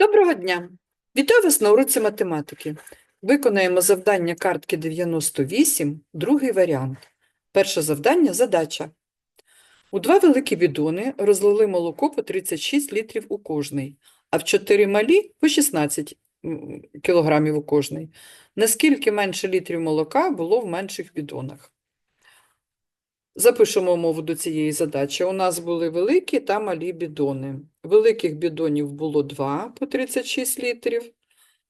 Доброго дня! Вітаю вас на уроці математики. Виконаємо завдання картки 98, другий варіант. Перше завдання – задача. У два великі бідони розлили молоко по 36 літрів у кожний, а в чотири малі – по 16 м, кілограмів у кожний. Наскільки менше літрів молока було в менших бідонах? Запишемо умову до цієї задачі. У нас були великі та малі бідони. Великих бідонів було 2 по 36 літрів,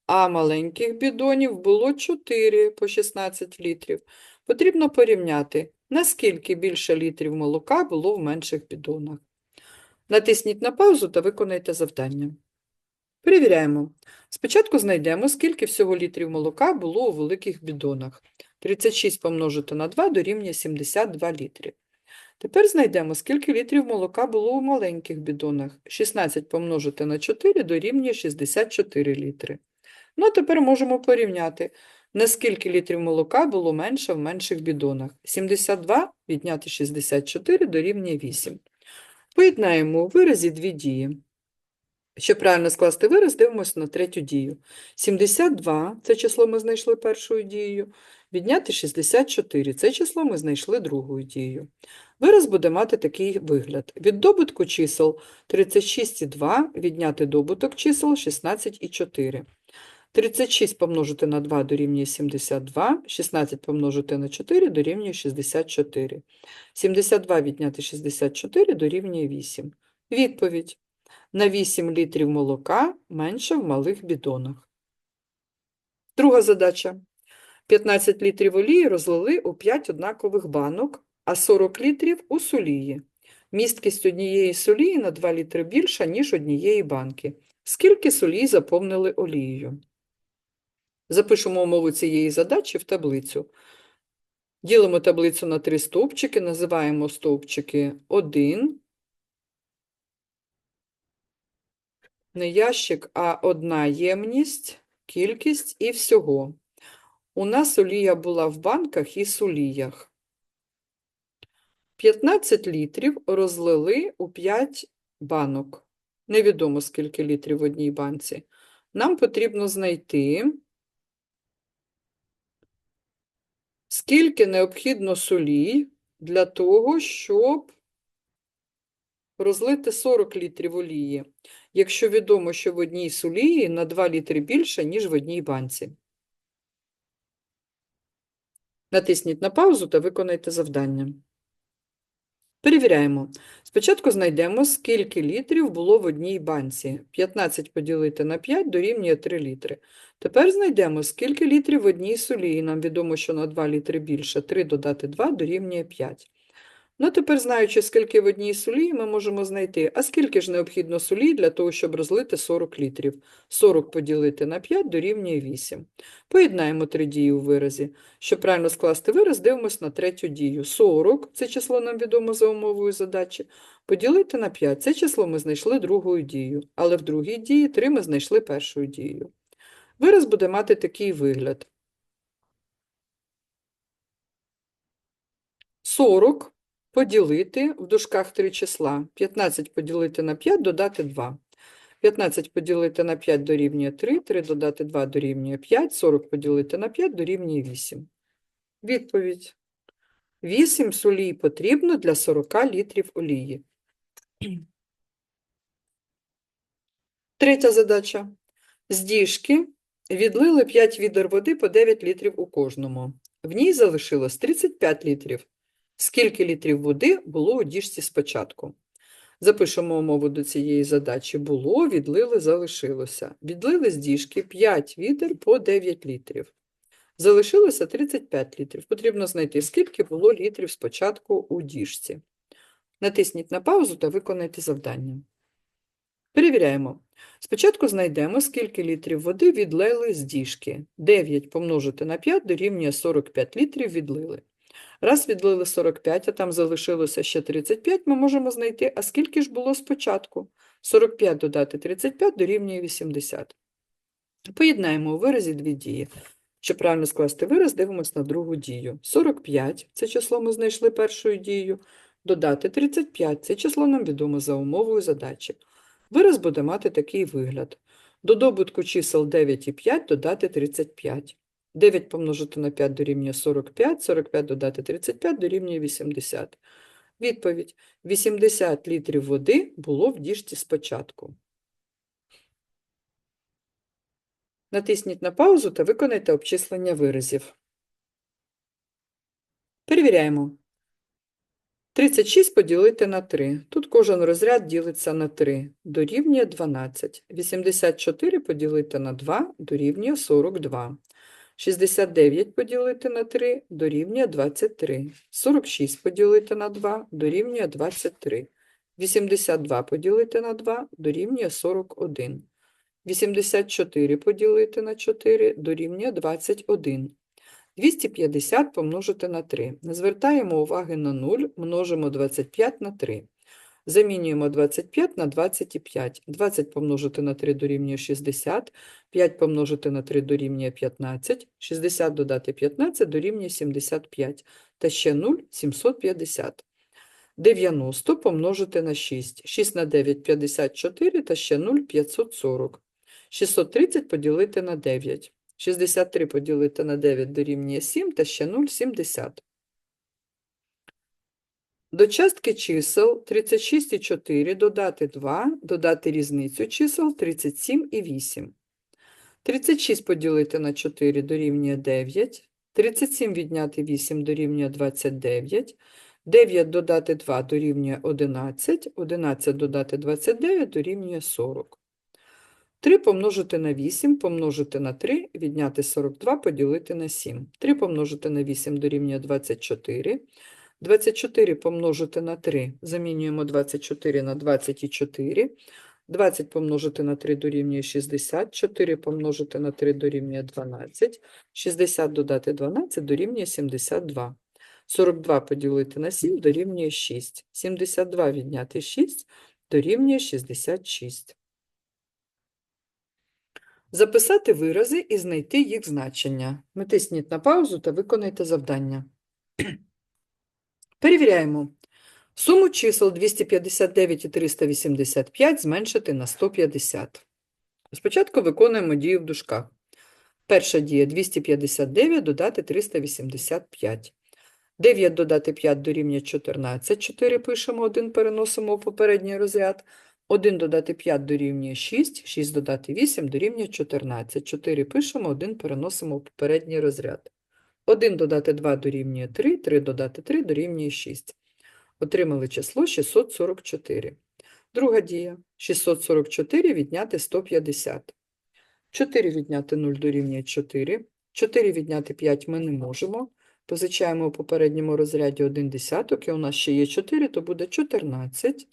а маленьких бідонів було 4 по 16 літрів. Потрібно порівняти, наскільки більше літрів молока було в менших бідонах. Натисніть на паузу та виконайте завдання. Перевіряємо. Спочатку знайдемо, скільки всього літрів молока було у великих бідонах. 36 помножити на 2 дорівнює 72 літри. Тепер знайдемо, скільки літрів молока було у маленьких бідонах. 16 помножити на 4 дорівнює 64 літри. Ну, а тепер можемо порівняти, наскільки літрів молока було менше в менших бідонах. 72 відняти 64 дорівнює 8. Поєднаємо у виразі дві дії. Щоб правильно скласти вираз, дивимося на третю дію. 72 – це число ми знайшли першою дією. Відняти 64 – це число ми знайшли другою дією. Вираз буде мати такий вигляд. Від добутку чисел 36,2 відняти добуток чисел 16,4. 36 помножити на 2 дорівнює 72, 16 помножити на 4 дорівнює 64. 72 відняти 64 дорівнює 8. Відповідь. На 8 літрів молока менше в малих бідонах. Друга задача. 15 літрів олії розлили у 5 однакових банок, а 40 літрів у солії. Місткість однієї солії на 2 літри більша, ніж однієї банки. Скільки солій заповнили олією? Запишемо умову цієї задачі в таблицю. Ділимо таблицю на три стовпчики, називаємо стовпчики 1, не ящик, а одна ємність, кількість і всього. У нас олія була в банках і соліях. 15 літрів розлили у 5 банок. Невідомо, скільки літрів в одній банці. Нам потрібно знайти, скільки необхідно солій для того, щоб розлити 40 літрів олії, якщо відомо, що в одній солії на 2 літри більше, ніж в одній банці. Натисніть на паузу та виконайте завдання. Перевіряємо. Спочатку знайдемо, скільки літрів було в одній банці. 15 поділити на 5 дорівнює 3 літри. Тепер знайдемо, скільки літрів в одній солії. Нам відомо, що на 2 літри більше. 3 додати 2 дорівнює 5. Ну, тепер, знаючи, скільки в одній солії, ми можемо знайти, а скільки ж необхідно солі для того, щоб розлити 40 літрів. 40 поділити на 5 дорівнює 8. Поєднаємо три дії у виразі. Щоб правильно скласти вираз, дивимося на третю дію. 40 – це число нам відомо за умовою задачі. Поділити на 5 – це число ми знайшли другою дією, але в другій дії 3 ми знайшли першою дією. Вираз буде мати такий вигляд. 40 поділити в дужках три числа. 15 поділити на 5, додати 2. 15 поділити на 5 дорівнює 3, 3 додати 2 дорівнює 5, 40 поділити на 5 дорівнює 8. Відповідь. 8 солій потрібно для 40 літрів олії. Третя задача. З діжки відлили 5 відер води по 9 літрів у кожному. В ній залишилось 35 літрів. Скільки літрів води було у діжці спочатку? Запишемо умову до цієї задачі. Було, відлили, залишилося. Відлили з діжки 5 відер по 9 літрів. Залишилося 35 літрів. Потрібно знайти, скільки було літрів спочатку у діжці. Натисніть на паузу та виконайте завдання. Перевіряємо. Спочатку знайдемо, скільки літрів води відлили з діжки. 9 помножити на 5 дорівнює 45 літрів відлили. Раз відлили 45, а там залишилося ще 35, ми можемо знайти, а скільки ж було спочатку? 45 додати 35 дорівнює 80. Поєднаємо у виразі дві дії. Щоб правильно скласти вираз, дивимося на другу дію. 45 – це число ми знайшли першою дією. Додати 35 – це число нам відомо за умовою задачі. Вираз буде мати такий вигляд. До добутку чисел 9 і 5 додати 35. 9 помножити на 5 дорівнює 45, 45 додати 35 дорівнює 80. Відповідь. 80 літрів води було в діжці спочатку. Натисніть на паузу та виконайте обчислення виразів. Перевіряємо. 36 поділити на 3. Тут кожен розряд ділиться на 3. Дорівнює 12. 84 поділити на 2 дорівнює 42. 69 поділити на 3 дорівнює 23. 46 поділити на 2 дорівнює 23. 82 поділити на 2 дорівнює 41. 84 поділити на 4 дорівнює 21. 250 помножити на 3. Не звертаємо уваги на 0, множимо 25 на 3. Замінюємо 25 на 25. 20 помножити на 3 дорівнює 60, 5 помножити на 3 дорівнює 15, 60 додати 15 дорівнює 75, та ще 0 – 750. 90 помножити на 6. 6 на 9 – 54, та ще 0 – 540. 630 поділити на 9. 63 поділити на 9 дорівнює 7, та ще 0 – 70. До частки чисел 36 і 4 додати 2, додати різницю чисел 37 і 8. 36 поділити на 4 дорівнює 9, 37 відняти 8 дорівнює 29, 9 додати 2 дорівнює 11, 11 додати 29 дорівнює 40. 3 помножити на 8 помножити на 3, відняти 42 поділити на 7. 3 помножити на 8 дорівнює 24. 24 помножити на 3, замінюємо 24 на 24. 20 помножити на 3 дорівнює 60, 4 помножити на 3 дорівнює 12, 60 додати 12 дорівнює 72. 42 поділити на 7 дорівнює 6. 72 відняти 6 дорівнює 66. Записати вирази і знайти їх значення. Натисніть на паузу та виконайте завдання. Перевіряємо. Суму чисел 259 і 385 зменшити на 150. Спочатку виконуємо дію в дужках. Перша дія 259 додати 385. 9 додати 5 дорівнює 14. 4 пишемо, 1 переносимо у попередній розряд. 1 додати 5 дорівнює 6, 6 додати 8 дорівнює 14. 4 пишемо, 1 переносимо у попередній розряд. 1 додати 2 дорівнює 3, 3 додати 3 дорівнює 6. Отримали число 644. Друга дія. 644 відняти 150. 4 відняти 0 дорівнює 4. 4 відняти 5 ми не можемо. Позичаємо у попередньому розряді 1 десяток, і у нас ще є 4, то буде 14.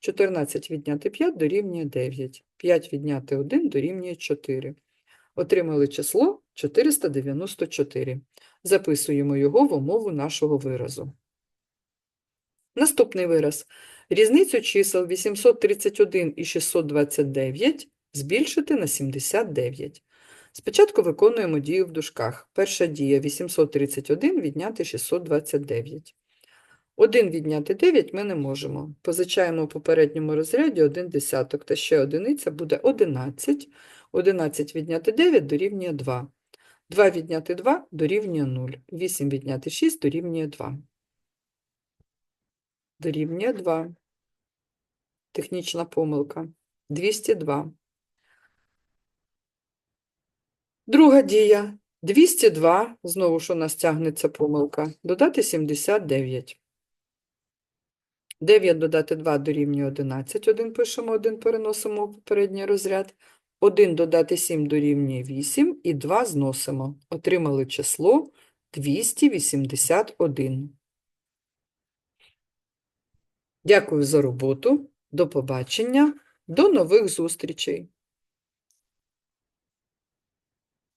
14 відняти 5 дорівнює 9. 5 відняти 1 дорівнює 4. Отримали число 494. Записуємо його в умову нашого виразу. Наступний вираз. Різницю чисел 831 і 629 збільшити на 79. Спочатку виконуємо дію в дужках. Перша дія 831 відняти 629. 1 відняти 9 ми не можемо. Позичаємо у попередньому розряді 1 десяток, та ще одиниця буде 11. 11 відняти 9 дорівнює 2. 2 відняти 2 дорівнює 0. 8 відняти 6 дорівнює 2. Дорівнює 2. Технічна помилка. 202. Друга дія. 202, знову ж у нас тягнеться помилка, додати 79. 9 додати 2 дорівнює 11, 1 пишемо, 1 переносимо в попередній розряд. 1 додати 7 дорівнює 8 і 2 зносимо. Отримали число 281. Дякую за роботу. До побачення. До нових зустрічей.